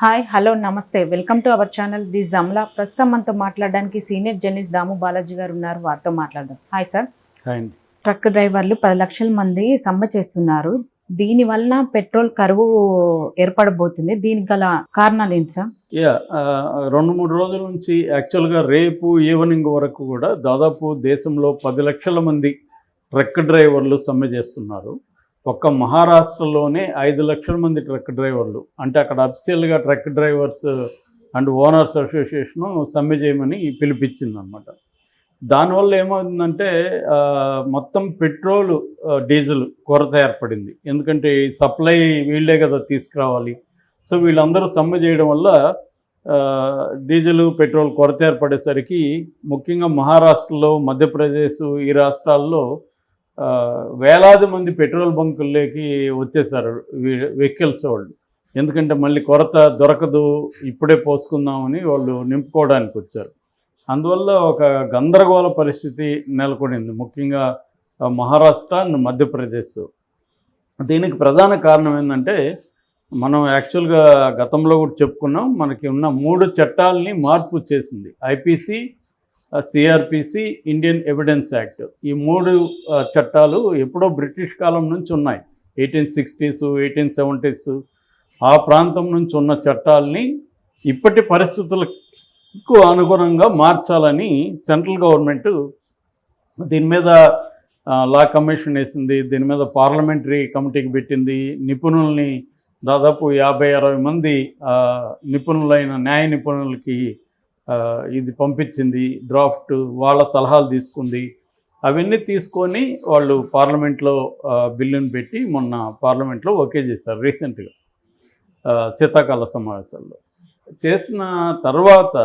Hi hello నమస్తే. Welcome to our channel the జమ్లా. ప్రస్తుతం మనతో మాట్లాడడానికి సీనియర్ జర్నలిస్ట్ దాము బాలాజీ గారు ఉన్నారు. వారితో మాట్లాడదాం. Hi sir. ట్రక్ డ్రైవర్లు పది లక్షల మంది సమ్మె చేస్తున్నారు. దీని వలన పెట్రోల్ కరువు ఏర్పడబోతుంది. దీనికి గల కారణాలు ఏంటి సార్? యా రెండు మూడు రోజుల నుంచి యాక్చువల్గా రేపు ఈవినింగ్ వరకు కూడా దాదాపు దేశంలో పది లక్షల మంది ట్రక్ డ్రైవర్లు సమ్మె చేస్తున్నారు. ఒక్క మహారాష్ట్రలోనే ఐదు లక్షల మంది ట్రక్ డ్రైవర్లు. అంటే అక్కడ అఫిషియల్గా truck drivers and owners association సమ్మె చేయమని పిలిపించిందనమాట దానివల్ల ఏమవుతుందంటే మొత్తం పెట్రోల్ డీజిల్ కొరత ఏర్పడింది. ఎందుకంటే సప్లై వీళ్ళే కదా తీసుకురావాలి. సో వీళ్ళందరూ సమ్మె చేయడం వల్ల డీజిల్ పెట్రోల్ కొరత ఏర్పడేసరికి ముఖ్యంగా మహారాష్ట్రలో మధ్యప్రదేశ్ ఈ రాష్ట్రాల్లో వేలాది మంది పెట్రోల్ బంకుల్లోకి వచ్చేసారు వెహికల్స్ వాళ్ళు. ఎందుకంటే మళ్ళీ కొరత దొరకదు ఇప్పుడే పోసుకుందామని వాళ్ళు నింపుకోవడానికి వచ్చారు. అందువల్ల ఒక గందరగోళ పరిస్థితి నెలకొనింది. ముఖ్యంగా మహారాష్ట్ర అండ్ మధ్యప్రదేశ్. దీనికి ప్రధాన కారణం ఏంటంటే మనం యాక్చువల్గా గతంలో కూడా చెప్పుకున్నాం మనకి ఉన్న మూడు చట్టాలని మార్పు చేసింది. IPC CrPC Indian evidence act ఈ మూడు చట్టాలు ఎప్పుడో బ్రిటిష్ కాలం నుంచి ఉన్నాయి. ఎయిటీన్ సిక్స్టీస్ ఎయిటీన్ సెవెంటీస్ ఆ ప్రాంతం నుంచి ఉన్న చట్టాలని ఇప్పటి పరిస్థితులకు అనుగుణంగా మార్చాలని సెంట్రల్ గవర్నమెంట్ దీని మీద లా కమిషన్ వేసింది దీని మీద పార్లమెంటరీ కమిటీకి పెట్టింది. నిపుణుల్ని దాదాపు యాభై అరవై మంది నిపుణులైన న్యాయ నిపుణులకి ఇది పంపించింది డ్రాఫ్ట్ వాళ్ళ సలహాలు తీసుకుంది. అవన్నీ తీసుకొని వాళ్ళు పార్లమెంట్లో బిల్లును బిల్లుని పెట్టి మొన్న పార్లమెంట్లో ఓకే చేశారు రీసెంట్గా శీతాకాల సమావేశాల్లో. చేసిన తర్వాత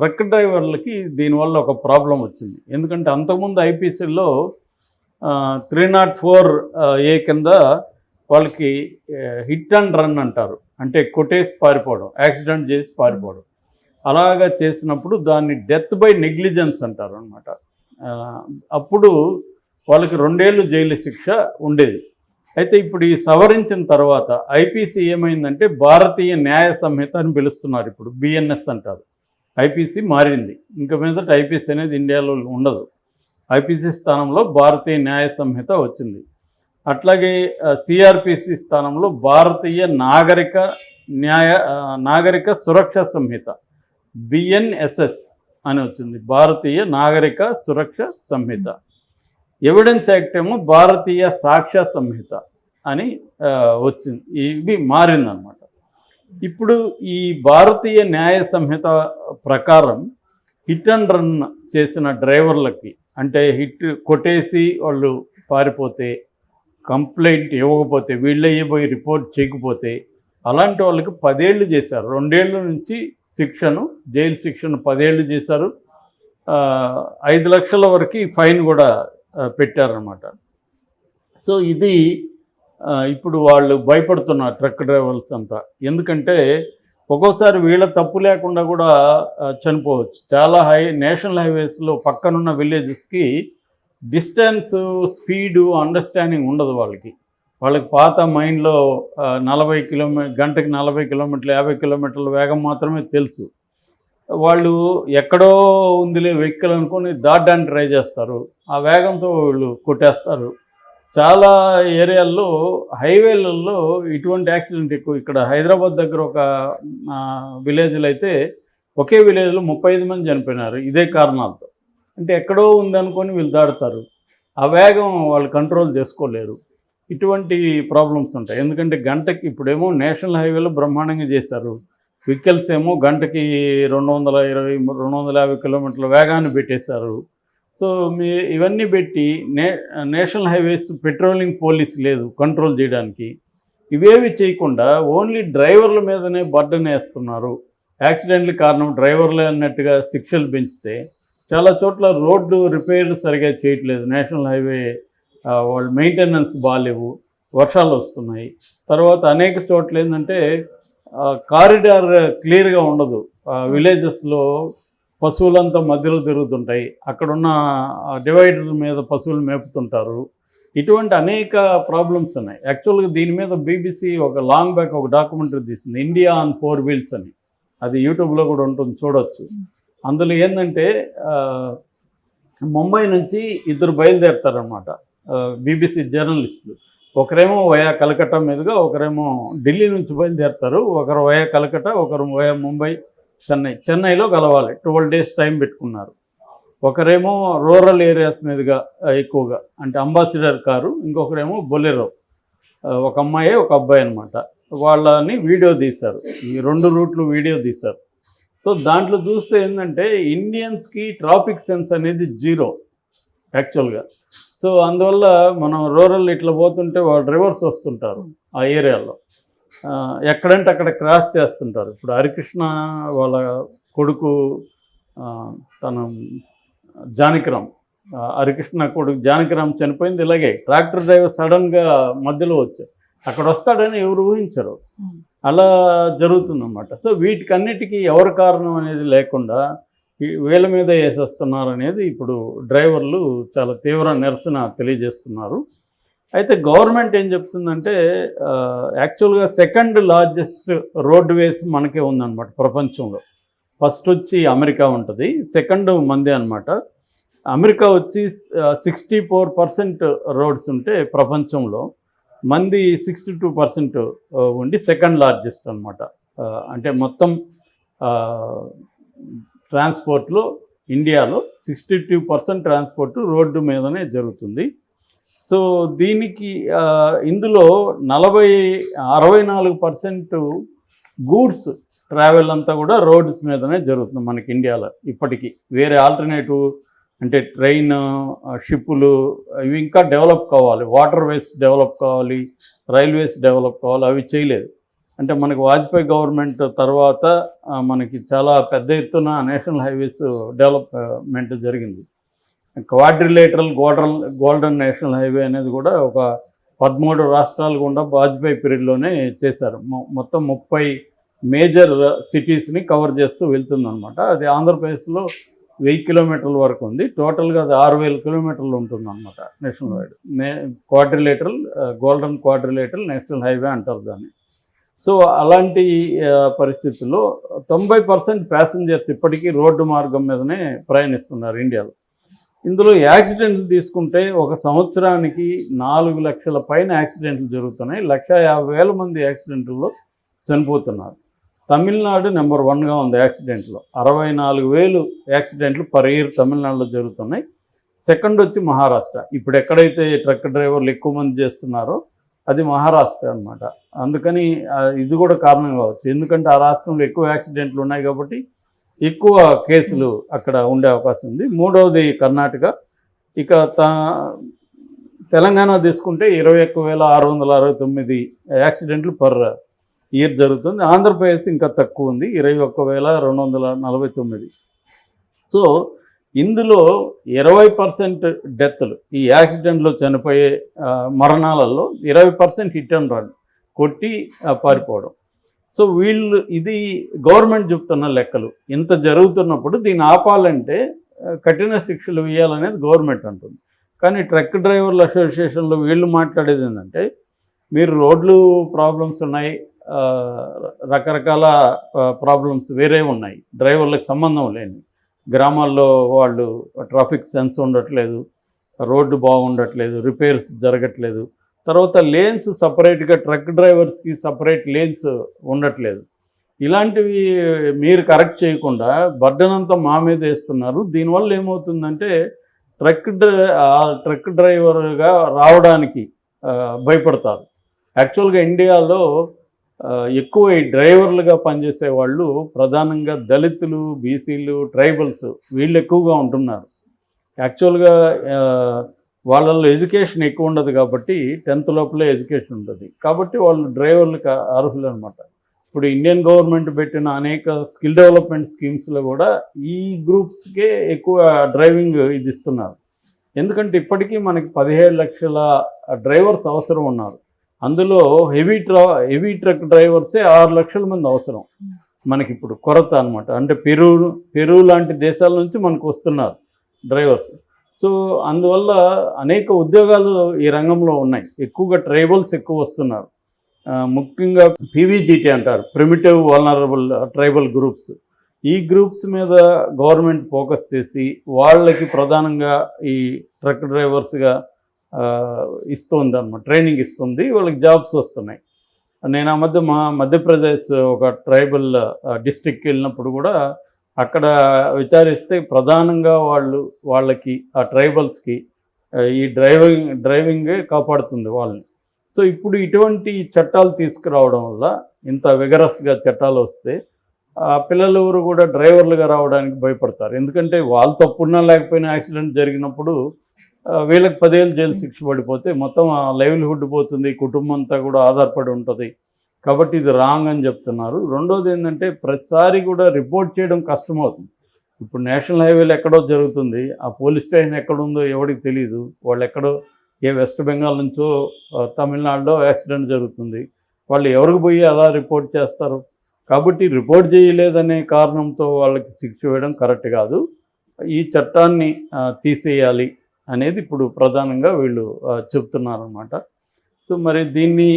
ట్రక్ డ్రైవర్లకి దీనివల్ల ఒక ప్రాబ్లం వచ్చింది. ఎందుకంటే అంతకుముందు ఐపీసీలో త్రీ నాట్ ఫోర్ ఏ కింద వాళ్ళకి హిట్ అండ్ రన్ అంటారు. అంటే కొట్టేసి పారిపోవడం యాక్సిడెంట్ చేసి పారిపోవడం. అలాగా చేసినప్పుడు దాన్ని డెత్ బై నెగ్లిజెన్స్ అంటారు అనమాట అప్పుడు వాళ్ళకి రెండేళ్ళు జైలు శిక్ష ఉండేది. అయితే ఇప్పుడు ఈ సవరించిన తర్వాత ఐపీసీ ఏమైందంటే భారతీయ న్యాయ సంహిత అని పిలుస్తున్నారు ఇప్పుడు బిఎన్ఎస్ అంటారు. ఐపీసీ మారింది. ఇంక మీదట ఐపీసీ అనేది ఇండియాలో ఉండదు. ఐపీసీ స్థానంలో భారతీయ న్యాయ సంహిత వచ్చింది. అట్లాగే సిఆర్పిసి స్థానంలో భారతీయ నాగరిక న్యాయ నాగరిక సురక్ష సంహిత బిఎన్ఎస్ఎస్ అని వచ్చింది. భారతీయ నాగరిక సురక్ష సంహిత. ఎవిడెన్స్ యాక్ట్ ఏమో భారతీయ సాక్ష్య సంహిత అని వచ్చింది. ఇవి మారిందనమాట ఇప్పుడు ఈ భారతీయ న్యాయ సంహిత ప్రకారం హిట్ అండ్ రన్ చేసిన డ్రైవర్లకి అంటే హిట్ కొట్టేసి వాళ్ళు పారిపోతే కంప్లైంట్ ఇవ్వకపోతే వీళ్ళయ్యే పోయి రిపోర్ట్ చేయకపోతే అలాంటి వాళ్ళకి పదేళ్ళు చేశారు. రెండేళ్ళ నుంచి శిక్షను జైలు శిక్షను పదేళ్ళు చేశారు. ఐదు లక్షల వరకు ఫైన్ కూడా పెట్టారనమాట సో ఇది ఇప్పుడు వాళ్ళు భయపడుతున్నారు ట్రక్ డ్రైవర్స్ అంతా. ఎందుకంటే ఒక్కోసారి వీళ్ళ తప్పు లేకుండా కూడా చనిపోవచ్చు. చాలా హై నేషనల్ హైవేస్లో పక్కనున్న విలేజెస్కి డిస్టెన్స్ స్పీడు అండర్స్టాండింగ్ ఉండదు వాళ్ళకి. వాళ్ళకి పాత మైండ్లో నలభై కిలోమీ గంటకి నలభై కిలోమీటర్లు యాభై కిలోమీటర్ల వేగం మాత్రమే తెలుసు. వాళ్ళు ఎక్కడో ఉందిలే వెహికల్ అనుకొని దాటడానికి ట్రై చేస్తారు. ఆ వేగంతో వీళ్ళు కొట్టేస్తారు. చాలా ఏరియాల్లో హైవేలలో ఇటువంటి యాక్సిడెంట్ ఎక్కువ. ఇక్కడ హైదరాబాద్ దగ్గర ఒక విలేజ్లో అయితే ఒకే విలేజ్లో ముప్పై ఐదు మంది చనిపోయినారు. ఇదే కారణాలతో. అంటే ఎక్కడో ఉందనుకొని వీళ్ళు దాడతారు ఆ వేగం వాళ్ళు కంట్రోల్ చేసుకోలేరు. ఇటువంటి ప్రాబ్లమ్స్ ఉంటాయి. ఎందుకంటే గంటకి ఇప్పుడేమో నేషనల్ హైవేలో బ్రహ్మాండంగా చేశారు. వెహికల్స్ ఏమో గంటకి రెండు వందల ఇరవై రెండు వందల యాభై కిలోమీటర్ల వేగాన్ని పెట్టేశారు. సో మీ ఇవన్నీ పెట్టి నే నేషనల్ హైవేస్ పెట్రోలింగ్ పోలీస్ లేదు కంట్రోల్ చేయడానికి. ఇవేవి చేయకుండా ఓన్లీ డ్రైవర్ల మీదనే బర్డన్ వేస్తున్నారు. యాక్సిడెంట్లు కారణం డ్రైవర్లే అన్నట్టుగా శిక్షలు పెంచితే చాలా చోట్ల రోడ్డు రిపేర్లు సరిగా చేయట్లేదు నేషనల్ హైవే వాళ్ళు మెయింటెనెన్స్ బాగాలేవు వర్షాలు వస్తున్నాయి. తర్వాత అనేక చోట్ల ఏంటంటే కారిడార్ క్లియర్గా ఉండదు. విలేజెస్లో పశువులంతా మధ్యలో తిరుగుతుంటాయి. అక్కడున్న డివైడర్ మీద పశువులు మేపుతుంటారు. ఇటువంటి అనేక ప్రాబ్లమ్స్ ఉన్నాయి. యాక్చువల్గా దీని మీద బీబీసీ ఒక లాంగ్ బ్యాక్ ఒక డాక్యుమెంటరీ తీసింది. ఇండియా ఆన్ ఫోర్ వీల్స్ అని. అది యూట్యూబ్లో కూడా ఉంటుంది చూడొచ్చు. అందులో ఏంటంటే ముంబై నుంచి ఇద్దరు బయలుదేరుతారనమాట బీబీసీ జర్నలిస్టులు ఒకరేమో వయా కలకట్టా మీదుగా ఒకరేమో ఢిల్లీ నుంచి బయలుదేరుతారు. ఒకరు వయా కలకట్టా ఒకరు వయా ముంబై చెన్నై. చెన్నైలో కలవాలి. ట్వెల్వ్ డేస్ టైం పెట్టుకున్నారు. ఒకరేమో రూరల్ ఏరియాస్ మీదుగా ఎక్కువగా. అంటే అంబాసిడర్ కారు ఇంకొకరేమో బొలెరో. ఒక అమ్మాయి ఒక అబ్బాయి అనమాట వాళ్ళని వీడియో తీశారు. ఈ రెండు రూట్లు వీడియో తీశారు. సో దాంట్లో చూస్తే ఏంటంటే ఇండియన్స్కి ట్రాఫిక్ సెన్స్ అనేది జీరో. యాక్చువల్గా. సో అందువల్ల మనం రూరల్ ఇట్లా పోతుంటే వాళ్ళు రివర్స్ వస్తుంటారు ఆ ఏరియాలో. ఎక్కడంటే అక్కడ క్రాస్ చేస్తుంటారు. ఇప్పుడు హరికృష్ణ వాళ్ళ కొడుకు తన జానకిరామ్ హరికృష్ణ కొడుకు జానకిరామ్ చనిపోయింది ఇలాగే. ట్రాక్టర్ డ్రైవర్ సడన్గా మధ్యలో వచ్చారు అక్కడ వస్తాడని ఎవరు ఊహించరు. అలా జరుగుతుందన్నమాట. సో వీటికన్నిటికీ ఎవరు కారణం అనేది లేకుండా వీళ్ళ మీద వేసేస్తున్నారు అనేది ఇప్పుడు డ్రైవర్లు చాలా తీవ్ర నిరసన తెలియజేస్తున్నారు. అయితే గవర్నమెంట్ ఏం చెప్తుందంటే యాక్చువల్గా సెకండ్ లార్జెస్ట్ రోడ్వేస్ మనకే ఉందన్నమాట ప్రపంచంలో. ఫస్ట్ వచ్చి అమెరికా ఉంటుంది సెకండ్ మందే అనమాట అమెరికా వచ్చి సిక్స్టీ ఫోర్ పర్సెంట్ రోడ్స్ ఉంటే ప్రపంచంలో మంది సిక్స్టీ టూ పర్సెంట్ ఉండి సెకండ్ లార్జెస్ట్ అనమాట అంటే మొత్తం ట్రాన్స్పోర్ట్లో ఇండియాలో sixty two percent transport road మీదనే జరుగుతుంది. సో దీనికి ఇందులో నలభై అరవై నాలుగు పర్సెంట్ గూడ్స్ ట్రావెల్ అంతా కూడా రోడ్స్ మీదనే జరుగుతుంది మనకి ఇండియాలో ఇప్పటికీ. వేరే ఆల్టర్నేటివ్ అంటే ట్రైన్ షిప్పులు ఇవి ఇంకా డెవలప్ కావాలి. వాటర్ వేస్ డెవలప్ కావాలి రైల్వేస్ డెవలప్ కావాలి అవి చేయలేదు. అంటే మనకు వాజ్పేయి గవర్నమెంట్ తర్వాత మనకి చాలా పెద్ద ఎత్తున నేషనల్ హైవేస్ డెవలప్మెంట్ జరిగింది. Quadrilateral golden golden national highway అనేది కూడా ఒక పదమూడు రాష్ట్రాలు గుండా వాజ్పేయి పీరియడ్లోనే చేశారు. మొ- మొత్తం ముప్పై మేజర్ సిటీస్ని కవర్ చేస్తూ వెళ్తుందనమాట అది ఆంధ్రప్రదేశ్లో వెయ్యి కిలోమీటర్ల వరకు ఉంది. టోటల్గా అది ఆరు వేల కిలోమీటర్లు ఉంటుంది అనమాట నేషనల్ వైడ్ నే quadrilateral golden quadrilateral national highway అంటారు దాన్ని. సో అలాంటి పరిస్థితుల్లో తొంభై పర్సెంట్ ప్యాసింజర్స్ ఇప్పటికీ రోడ్డు మార్గం మీదనే ప్రయాణిస్తున్నారు ఇండియాలో. ఇందులో యాక్సిడెంట్లు తీసుకుంటే ఒక సంవత్సరానికి నాలుగు లక్షల పైన యాక్సిడెంట్లు జరుగుతున్నాయి. లక్ష యాభై వేల మంది యాక్సిడెంట్లో చనిపోతున్నారు. తమిళనాడు నెంబర్ వన్గా ఉంది యాక్సిడెంట్లో. అరవై నాలుగు వేలు యాక్సిడెంట్లు పర్ ఇయర్ తమిళనాడులో జరుగుతున్నాయి. సెకండ్ వచ్చి మహారాష్ట్ర. ఇప్పుడు ఎక్కడైతే ట్రక్ డ్రైవర్లు ఎక్కువ మంది చేస్తున్నారో అది మహారాష్ట్ర అనమాట అందుకని ఇది కూడా కారణం కావచ్చు. ఎందుకంటే ఆ రాష్ట్రంలో ఎక్కువ యాక్సిడెంట్లు ఉన్నాయి కాబట్టి ఎక్కువ కేసులు అక్కడ ఉండే అవకాశం ఉంది. మూడవది కర్ణాటక. ఇక తా తెలంగాణ తీసుకుంటే ఇరవై ఒక్క వేల ఆరు వందల అరవై తొమ్మిది యాక్సిడెంట్లు పర్ ఇయర్ జరుగుతుంది. ఆంధ్రప్రదేశ్ ఇంకా తక్కువ ఉంది. ఇరవై ఒక్క వేల రెండు వందల నలభై తొమ్మిది. సో ఇందులో ఇరవై పర్సెంట్ డెత్లు ఈ యాక్సిడెంట్లో చనిపోయే మరణాలలో ఇరవై పర్సెంట్ హిట్ అండ్ రన్ కొట్టి పారిపోవడం. సో వీళ్ళు ఇది గవర్నమెంట్ చెప్తున్న లెక్కలు. ఇంత జరుగుతున్నప్పుడు దీన్ని ఆపాలంటే కఠిన శిక్షలు వేయాలనేది గవర్నమెంట్ అంటుంది. కానీ ట్రక్ డ్రైవర్ల అసోసియేషన్లో వీళ్ళు మాట్లాడేది ఏంటంటే మీరు రోడ్లు ప్రాబ్లమ్స్ ఉన్నాయి రకరకాల ప్రాబ్లమ్స్ వేరే ఉన్నాయి డ్రైవర్లకు సంబంధం లేని. గ్రామాల్లో వాళ్ళు ట్రాఫిక్ సెన్స్ ఉండట్లేదు రోడ్డు బాగుండట్లేదు రిపేర్స్ జరగట్లేదు. తర్వాత లేన్స్ సపరేట్గా ట్రక్ డ్రైవర్స్కి సపరేట్ లేన్స్ ఉండట్లేదు. ఇలాంటివి మీరు కరెక్ట్ చేయకుండా బర్డన్ అంతా మా మీద వేస్తున్నారు. దీనివల్ల ఏమవుతుందంటే ట్రక్ డ్రై ట్రక్ డ్రైవర్గా రావడానికి భయపడతారు. యాక్చువల్గా ఇండియాలో ఎక్కువ ఈ డ్రైవర్లుగా పనిచేసే వాళ్ళు ప్రధానంగా దళితులు బీసీలు ట్రైబల్స్ వీళ్ళు ఎక్కువగా ఉంటున్నారు. యాక్చువల్గా వాళ్ళల్లో ఎడ్యుకేషన్ ఎక్కువ ఉండదు కాబట్టి టెన్త్ లోపలే ఎడ్యుకేషన్ ఉంటుంది. కాబట్టి వాళ్ళు డ్రైవర్లకు అర్హులు అనమాట ఇప్పుడు ఇండియన్ గవర్నమెంట్ పెట్టిన అనేక స్కిల్ డెవలప్మెంట్ స్కీమ్స్లో కూడా ఈ గ్రూప్స్కే ఎక్కువ డ్రైవింగ్ ఇది ఇస్తున్నారు. ఎందుకంటే ఇప్పటికీ మనకి పదిహేడు లక్షల డ్రైవర్స్ అవసరం ఉన్నారు. అందులో హెవీ ట్రా హెవీ ట్రక్ డ్రైవర్సే ఆరు లక్షల మంది అవసరం. మనకి ఇప్పుడు కొరత అనమాట అంటే పెరు పెరు లాంటి దేశాల నుంచి మనకు వస్తున్నారు డ్రైవర్స్. సో అందువల్ల అనేక ఉద్యోగాలు ఈ రంగంలో ఉన్నాయి. ఎక్కువగా ట్రైబల్స్ ఎక్కువ వస్తున్నారు. ముఖ్యంగా పీవీజీటీ అంటారు ప్రిమిటివ్ వల్నరబుల్ ట్రైబల్ గ్రూప్స్. ఈ గ్రూప్స్ మీద గవర్నమెంట్ ఫోకస్ చేసి వాళ్ళకి ప్రధానంగా ఈ ట్రక్ డ్రైవర్స్గా ఇస్తుంది అనమాట ట్రైనింగ్ ఇస్తుంది వాళ్ళకి జాబ్స్ వస్తున్నాయి. నేను ఆ మధ్య మా మధ్యప్రదేశ్ ఒక ట్రైబల్ డిస్ట్రిక్ట్కి వెళ్ళినప్పుడు కూడా అక్కడ విచారిస్తే ప్రధానంగా వాళ్ళు వాళ్ళకి ఆ ట్రైబల్స్కి ఈ డ్రైవింగ్ డ్రైవింగే కాపాడుతుంది వాళ్ళని. సో ఇప్పుడు ఇటువంటి చట్టాలు తీసుకురావడం వల్ల ఇంత విగరస్గా చట్టాలు వస్తే ఆ పిల్లలు ఎవరు కూడా డ్రైవర్లుగా రావడానికి భయపడతారు. ఎందుకంటే వాళ్ళు తప్పున్నా లేకపోయినా యాక్సిడెంట్ జరిగినప్పుడు వీళ్ళకి పదేళ్ళు జైలు శిక్ష పడిపోతే మొత్తం ఆ లైవ్లీహుడ్ పోతుంది కుటుంబం అంతా కూడా ఆధారపడి ఉంటుంది. కాబట్టి ఇది రాంగ్ అని చెప్తున్నారు. రెండోది ఏంటంటే ప్రతిసారి కూడా రిపోర్ట్ చేయడం కష్టమవుతుంది. ఇప్పుడు నేషనల్ హైవేలో ఎక్కడో జరుగుతుంది ఆ పోలీస్ స్టేషన్ ఎక్కడుందో ఎవరికి తెలియదు వాళ్ళు ఎక్కడో ఏ వెస్ట్ బెంగాల్ నుంచో తమిళనాడులో యాక్సిడెంట్ జరుగుతుంది. వాళ్ళు ఎవరికి పోయి అలా రిపోర్ట్ చేస్తారు? కాబట్టి రిపోర్ట్ చేయలేదనే కారణంతో వాళ్ళకి శిక్ష వేయడం కరెక్ట్ కాదు. ఈ చట్టాన్ని తీసేయాలి. అనేది ఇప్పుడు ప్రధానంగా వీళ్ళు చెప్తున్నారనమాట సో మరి దీన్ని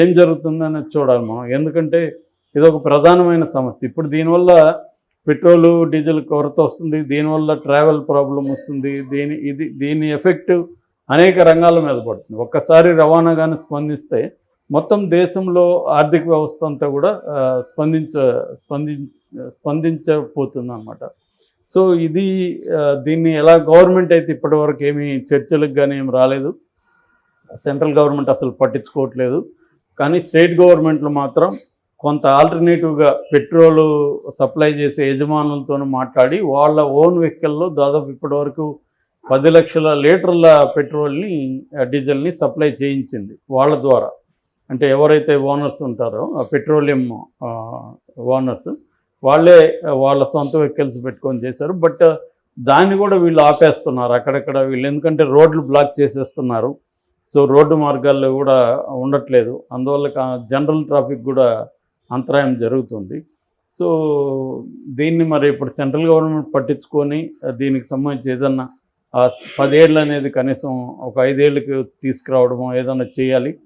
ఏం జరుగుతుందని చూడాలి మనం. ఎందుకంటే ఇది ఒక ప్రధానమైన సమస్య. ఇప్పుడు దీనివల్ల పెట్రోలు డీజిల్ కొరత వస్తుంది. దీనివల్ల ట్రావెల్ ప్రాబ్లం వస్తుంది. దీని ఇది దీని ఎఫెక్ట్ అనేక రంగాల మీద పడుతుంది. ఒక్కసారి రవాణా కానీ స్పందిస్తే మొత్తం దేశంలో ఆర్థిక వ్యవస్థ అంతా కూడా స్పందించ స్పంది స్పందించబోతుంది అనమాట సో ఇది దీన్ని ఎలా గవర్నమెంట్ అయితే ఇప్పటివరకు ఏమీ చర్చలకు కానీ ఏం రాలేదు. సెంట్రల్ గవర్నమెంట్ అసలు పట్టించుకోవట్లేదు. కానీ స్టేట్ గవర్నమెంట్లు మాత్రం కొంత ఆల్టర్నేటివ్గా పెట్రోలు సప్లై చేసే యజమానులతో మాట్లాడి వాళ్ళ ఓన్ వెహికల్లో దాదాపు ఇప్పటివరకు పది లక్షల లీటర్ల పెట్రోల్ని డీజిల్ని సప్లై చేయించింది వాళ్ళ ద్వారా. అంటే ఎవరైతే ఓనర్స్ ఉంటారో ఆ పెట్రోలియం ఓనర్స్ వాళ్ళే వాళ్ళ సొంత వెహికల్స్ పెట్టుకొని చేశారు. బట్ దాన్ని కూడా వీళ్ళు ఆపేస్తున్నారు అక్కడక్కడ. వీళ్ళు ఎందుకంటే రోడ్లు బ్లాక్ చేసేస్తున్నారు. సో రోడ్డు మార్గాల్లో కూడా ఉండట్లేదు. అందువల్ల కా- జనరల్ ట్రాఫిక్ కూడా అంతరాయం జరుగుతుంది. సో దీన్ని మరి ఇప్పుడు సెంట్రల్ గవర్నమెంట్ పట్టించుకొని దీనికి సంబంధించి ఏదన్నా పదేళ్ళు అనేది కనీసం ఒక ఐదేళ్ళకి తీసుకురావడమో ఏదన్నా చేయాలి.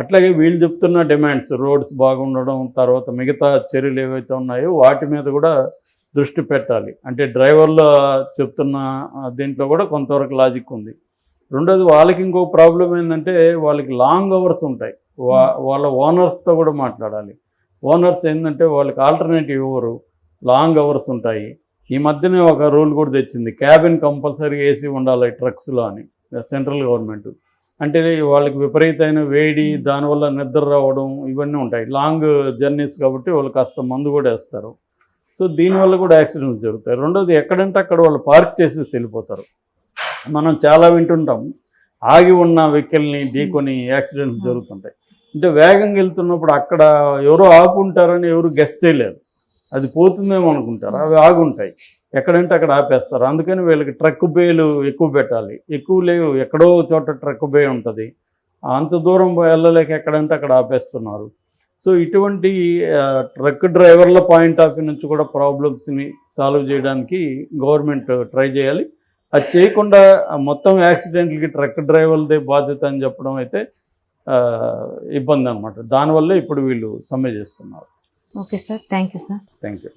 అట్లాగే వీళ్ళు చెప్తున్న డిమాండ్స్ రోడ్స్ బాగుండడం తర్వాత మిగతా చర్యలు ఏవైతే ఉన్నాయో వాటి మీద కూడా దృష్టి పెట్టాలి. అంటే డ్రైవర్ల చెప్తున్న దీంట్లో కూడా కొంతవరకు లాజిక్ ఉంది. రెండోది వాళ్ళకి ఇంకో ప్రాబ్లం ఏంటంటే వాళ్ళకి లాంగ్ అవర్స్ ఉంటాయి. వా వాళ్ళ ఓనర్స్తో కూడా మాట్లాడాలి. ఓనర్స్ ఏంటంటే వాళ్ళకి ఆల్టర్నేటివ్ ఇవ్వరు. లాంగ్ అవర్స్ ఉంటాయి. ఈ మధ్యనే ఒక రూల్ కూడా తెచ్చింది. క్యాబిన్ కంపల్సరీ ఏసీ ఉండాలి ట్రక్స్లో అని సెంట్రల్ గవర్నమెంట్. అంటే వాళ్ళకి విపరీతమైన వేడి దానివల్ల నిద్ర రావడం ఇవన్నీ ఉంటాయి. లాంగ్ జర్నీస్ కాబట్టి వాళ్ళు కాస్త మందు కూడా వేస్తారు. సో దీనివల్ల కూడా యాక్సిడెంట్స్ జరుగుతాయి. రెండోది ఎక్కడంటే అక్కడ వాళ్ళు పార్క్ చేసేసి వెళ్ళిపోతారు. మనం చాలా వింటుంటాం. ఆగి ఉన్న వెహికల్ని ఢీకొని యాక్సిడెంట్స్ జరుగుతుంటాయి. అంటే వేగంగా వెళ్తున్నప్పుడు అక్కడ ఎవరో ఆపుంటారని ఎవరు గెస్ట్ చేయలేరు. అది పోతుందేమో అనుకుంటారు. అవి ఆగుంటాయి. ఎక్కడంటే అక్కడ ఆపేస్తారు. అందుకని వీళ్ళకి ట్రక్ బేలు ఎక్కువ పెట్టాలి. ఎక్కువ లేవు ఎక్కడో చోట ట్రక్ బే ఉంటుంది. అంత దూరం వెళ్ళలేక ఎక్కడంటే అక్కడ ఆపేస్తున్నారు. సో ఇటువంటి ట్రక్ డ్రైవర్ల పాయింట్ ఆఫ్ వ్యూ నుంచి కూడా ప్రాబ్లమ్స్ని సాల్వ్ చేయడానికి గవర్నమెంట్ ట్రై చేయాలి. అది చేయకుండా మొత్తం యాక్సిడెంట్లకి ట్రక్ డ్రైవర్లదే బాధ్యత అని చెప్పడం అయితే ఇబ్బంది అనమాట దానివల్లే ఇప్పుడు వీళ్ళు సమ్మె చేస్తున్నారు. Okay sir. Thank you sir. Thank you